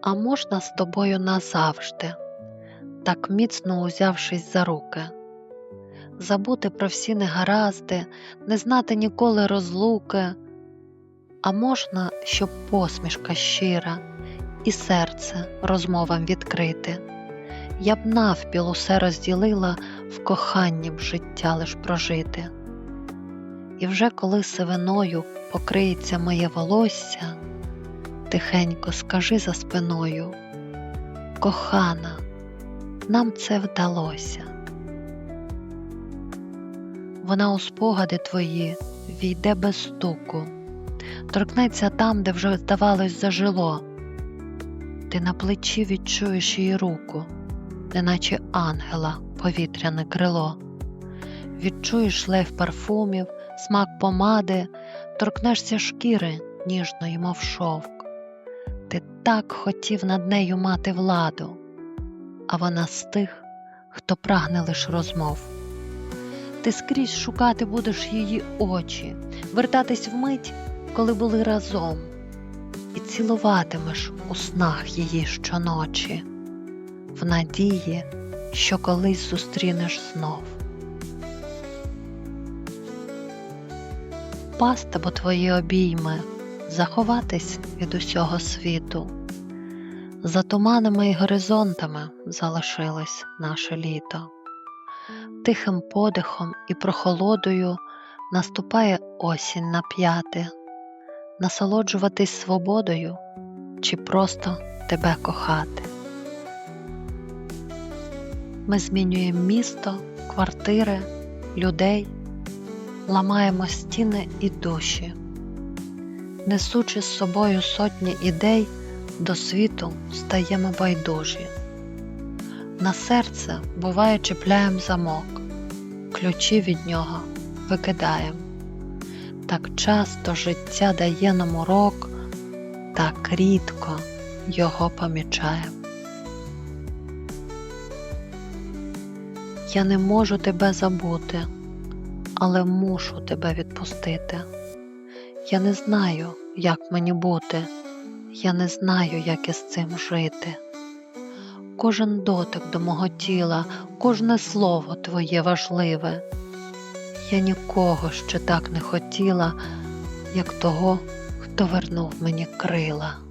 А можна з тобою назавжди, так міцно узявшись за руки, забути про всі негаразди, не знати ніколи розлуки, а можна, щоб посмішка щира і серце розмовам відкрити, я б навпіл усе розділила в коханні б життя лиш прожити. І вже коли сивиною покриється моє волосся, тихенько скажи за спиною, кохана, нам це вдалося. Вона у спогади твої війде без стуку, торкнеться там, де вже, здавалось, зажило. Ти на плечі відчуєш її руку, неначе ангела повітряне крило. Відчуєш лев парфумів, смак помади, торкнешся шкіри ніжної, мов шовк. Ти так хотів над нею мати владу, а вона з тих, хто прагне лиш розмов. Ти скрізь шукати будеш її очі, вертатись вмить, коли були разом, і цілуватимеш у снах її щоночі, в надії, що колись зустрінеш знов. Пасти бо твої обійми, заховатись від усього світу. За туманами і горизонтами залишилось наше літо. Тихим подихом і прохолодою наступає осінь на п'яти, насолоджуватись свободою чи просто тебе кохати. Ми змінюємо місто, квартири, людей, ламаємо стіни і душі, несучи з собою сотні ідей, до світу стаємо байдужі. На серце буває чіпляєм замок, ключі від нього викидаєм. Так часто життя дає нам урок, так рідко його помічаєм. Я не можу тебе забути, але мушу тебе відпустити. Я не знаю, як мені бути, я не знаю, як із цим жити. Кожен дотик до мого тіла, кожне слово твоє важливе. Я нікого ще так не хотіла, як того, хто вернув мені крила.